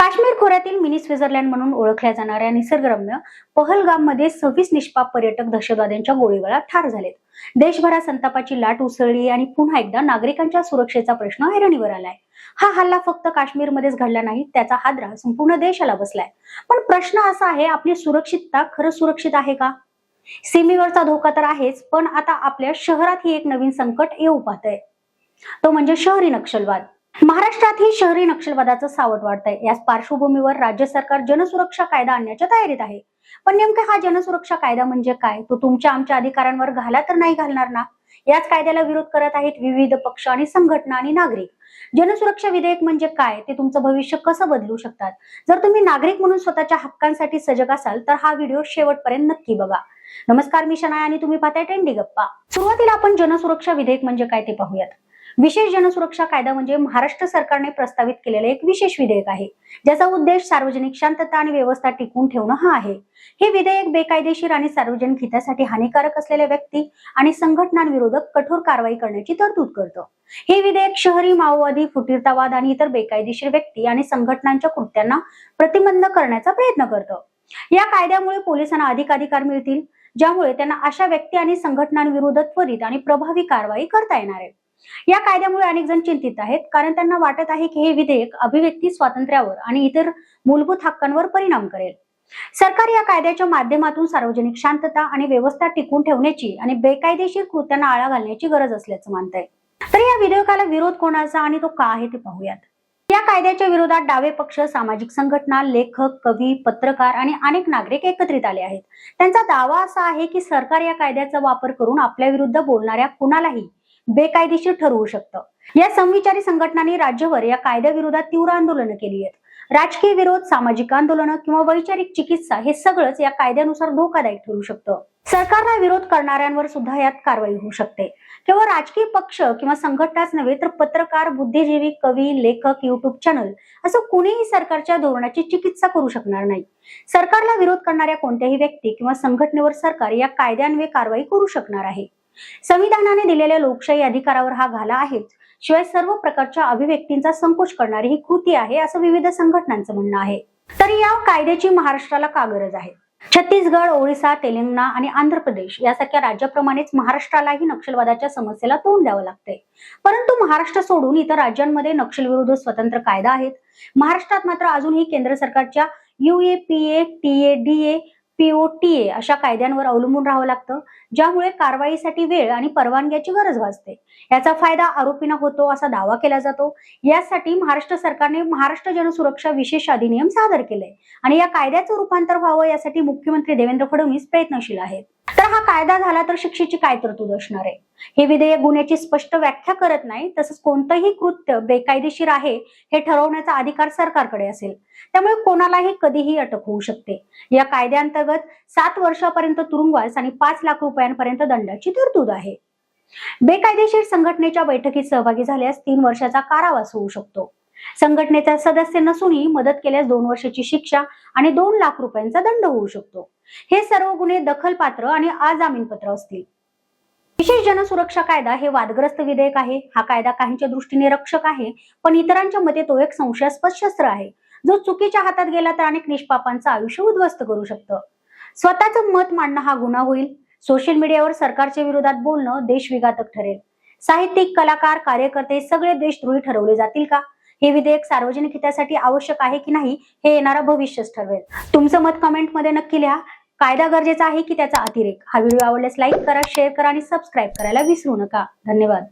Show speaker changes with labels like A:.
A: काश्मीर खोऱ्यातील mini Switzerland म्हणून ओळखल्या जाणाऱ्या निसर्गरम्य पहलगाममध्ये सव्वीस निष्पाप पर्यटक दहशतवाद्यांच्या गोळीबारात ठार झालेत. देशभरात संतापाची लाट उसळली आणि पुन्हा एकदा नागरिकांच्या सुरक्षेचा प्रश्न ऐरणीवर आलाय. हा हल्ला फक्त काश्मीरमध्येच घडला नाही त्याचा हादरा संपूर्ण देशाला बसलाय. पण प्रश्न असा आहे आपली सुरक्षितता खरं सुरक्षित आहे का? सीमेवरचा धोका तर आहेच पण आता आपल्या शहरात ही एक नवीन संकट येऊ पाहतंय. तो म्हणजे शहरी नक्षलवाद. महाराष्ट्रातही शहरी नक्षलवादाचं सावट वाढतंय. याच पार्श्वभूमीवर राज्य सरकार जनसुरक्षा कायदा आणण्याच्या तयारीत आहे. पण नेमका हा जनसुरक्षा कायदा म्हणजे काय? तो तुमच्या आमच्या अधिकारांवर घाला तर नाही घालणार ना? याच कायद्याला विरोध करत आहेत विविध पक्ष आणि संघटना आणि नागरिक. जनसुरक्षा विधेयक म्हणजे काय? ते तुमचं भविष्य कसं बदलू शकतात? जर तुम्ही नागरिक म्हणून स्वतःच्या हक्कांसाठी सजग असाल तर हा व्हिडिओ शेवटपर्यंत नक्की बघा. नमस्कार मी शनाय आणि तुम्ही पाहताय ट्रेंडी गप्पा. सुरुवातीला आपण जनसुरक्षा विधेयक म्हणजे काय ते पाहूयात. विशेष जनसुरक्षा कायदा म्हणजे महाराष्ट्र सरकारने प्रस्तावित केलेलं एक विशेष विधेयक आहे ज्याचा उद्देश सार्वजनिक शांतता आणि व्यवस्था टिकवून ठेवणं हा आहे. हे विधेयक बेकायदेशीर आणि सार्वजनिक हितासाठी हानिकारक असलेल्या व्यक्ती आणि संघटनांविरोधात कठोर कारवाई करण्याची तरतूद करतं. हे विधेयक शहरी माओवादी फुटीरतावाद आणि इतर बेकायदेशीर व्यक्ती आणि संघटनांच्या कृत्यांना प्रतिबंध करण्याचा प्रयत्न करतं. या कायद्यामुळे पोलिसांना अधिक अधिकार मिळतील ज्यामुळे त्यांना अशा व्यक्ती आणि संघटनांविरोधात त्वरित आणि प्रभावी कारवाई करता येणार आहे. या कायद्यामुळे अनेक जण चिंतित आहेत कारण त्यांना वाटत आहे की हे विधेयक अभिव्यक्ती स्वातंत्र्यावर आणि इतर मूलभूत हक्कांवर परिणाम करेल. सरकार या कायद्याच्या माध्यमातून सार्वजनिक शांतता आणि व्यवस्था टिकून ठेवण्याची आणि बेकायदेशीर कृत्यांना आळा घालण्याची गरज असल्याचं मानत आहे तर या विधेयकाला विरोध कोणाचा आणि तो का आहे ते पाहूयात. या कायद्याच्या विरोधात डावे पक्ष सामाजिक संघटना लेखक कवी पत्रकार आणि अनेक नागरिक एकत्रित आले आहेत. त्यांचा दावा असा आहे की सरकार या कायद्याचा वापर करून आपल्या विरुद्ध बोलणाऱ्या कुणालाही बेकायदेशीर ठरवू शकतं. या संविचारी संघटनांनी राज्यभर या कायद्याविरोधात तीव्र आंदोलनं केली आहेत. राजकीय विरोध सामाजिक आंदोलनं किंवा वैचारिक चिकित्सा हे सगळंच या कायद्यानुसार धोकादायक ठरू शकतं. सरकारला विरोध करणाऱ्यांवर सुद्धा यात कारवाई होऊ शकते. केवळ राजकीय पक्ष किंवा संघटनाच नव्हे तर पत्रकार बुद्धिजीवी कवी लेखक युट्यूब चॅनल असं कुणीही सरकारच्या धोरणाची चिकित्सा करू शकणार नाही. सरकारला विरोध करणाऱ्या कोणत्याही व्यक्ती किंवा संघटनेवर सरकार या कायद्यान्वये कारवाई करू शकणार आहे. संविधानाने दिलेल्या लोकशाही अधिकारावर हा घाला आहेच शिवाय सर्व प्रकारच्या अभिव्यक्तींचा संकोच करणारी ही कृती आहे असं विविध संघटनांचं म्हणणं आहे. तर या कायद्याची महाराष्ट्राला का गरज आहे? छत्तीसगड ओरिसा तेलंगणा आणि आंध्र प्रदेश यासारख्या राज्याप्रमाणेच महाराष्ट्रालाही नक्षलवादाच्या समस्येला तोंड द्यावं लागतंय. परंतु महाराष्ट्र सोडून इतर राज्यांमध्ये नक्षलविरुद्ध स्वतंत्र कायदा आहेत. महाराष्ट्रात मात्र अजूनही केंद्र सरकारच्या युएपीए टीए डीए पीओटीए अशा कायद्यांवर अवलंबून राहावं लागतं ज्यामुळे कारवाईसाठी वेळ आणि परवानग्याची गरज भासते. याचा फायदा आरोपींना होतो असा दावा केला जातो. यासाठी महाराष्ट्र सरकारने महाराष्ट्र जनसुरक्षा विशेष अधिनियम सादर केलंय आणि या कायद्याचं रूपांतर व्हावं यासाठी मुख्यमंत्री देवेंद्र फडणवीस प्रयत्नशील आहेत. तर हा कायदा झाला तर शिक्षेची काय तरतूद असणार आहे? हे विधेयक गुन्ह्याची स्पष्ट व्याख्या करत नाही तसंच कोणतंही कृत्य बेकायदेशीर आहे हे ठरवण्याचा अधिकार सरकारकडे असेल. त्यामुळे कोणालाही कधीही अटक होऊ शकते. या कायद्याअंतर्गत सात वर्षापर्यंत तुरुंगवास आणि पाच लाख रुपयांपर्यंत दंडाची तरतूद आहे. बेकायदेशीर संघटनेच्या बैठकीत सहभागी झाल्यास तीन वर्षाचा कारावास होऊ शकतो. संघटनेचा सदस्य नसूनही मदत केल्यास दोन वर्षाची शिक्षा आणि दोन लाख रुपयांचा दंड होऊ शकतो. हे सर्व गुन्हे दखलपात्र आणि अजामीनपत्र असतील. विशेष जनसुरक्षा कायदा हे वादग्रस्त विधेयक आहे. हा कायदा काहींच्या दृष्टीने रक्षक आहे पण इतरांच्या मते तो एक संशयास्पद शस्त्र आहे. जो चुकीच्या हातात गेला तर अनेक निष्पापांचं आयुष्य उद्ध्वस्त करू शकतं. स्वतःचं मत मांडणं हा गुन्हा होईल. सोशल मीडियावर सरकारच्या विरोधात बोलणं देशविघातक ठरेल. साहित्यिक कलाकार कार्यकर्ते सगळे देशद्रोही ठरवले जातील का? हे विधेयक सार्वजनिक हितासाठी आवश्यक आहे की नाही हे येणारं भविष्यच ठरवेल. तुमचं मत कमेंटमध्ये नक्की लिहा. कायदा गरजेचा आहे की त्याचा अतिरेक. हा व्हिडिओ आवडल्यास लाईक करा शेअर करा आणि सबस्क्राईब करायला विसरू नका. धन्यवाद.